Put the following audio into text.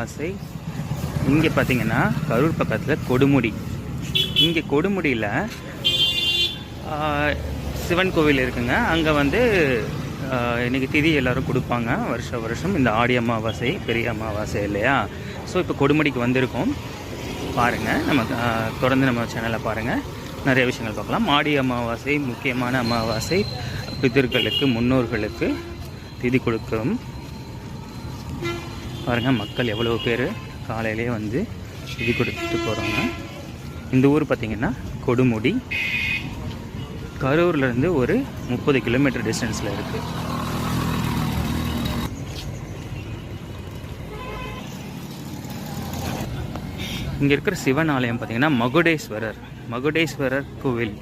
ஆசை. இங்கே பார்த்தீங்கன்னா கரூர் பக்கத்தில் கொடுமுடி. இங்கே கொடுமுடியில் சிவன் கோவில் இருக்குங்க. அங்கே வந்து இன்றைக்கி திதி எல்லாரும் கொடுப்பாங்க. வருஷ வருஷம் இந்த ஆடி அமாவாசை பெரிய அமாவாசை இல்லையா? ஸோ இப்போ கொடுமுடிக்கு வந்திருக்கோம். பாருங்கள் நம்ம தொடர்ந்து நம்ம சேனலை பாருங்கள் நிறைய விஷயங்கள் பார்க்கலாம். ஆடி அமாவாசை முக்கியமான அமாவாசை பிதர்களுக்கு முன்னோர்களுக்கு திதி கொடுக்கும். பாருங்கள் மக்கள் எவ்வளோ பேர் காலையிலே வந்து இது கொடுத்துட்டு போகிறாங்க இந்த ஊர் பார்த்திங்கன்னா கொடுமுடி. கரூர்லேருந்து ஒரு முப்பது கிலோமீட்டர் டிஸ்டன்ஸில் இருக்குது இங்கே இருக்கிற சிவன் ஆலயம் பார்த்திங்கன்னா மகுடேஸ்வரர். மகுடேஸ்வரர் கோவில்.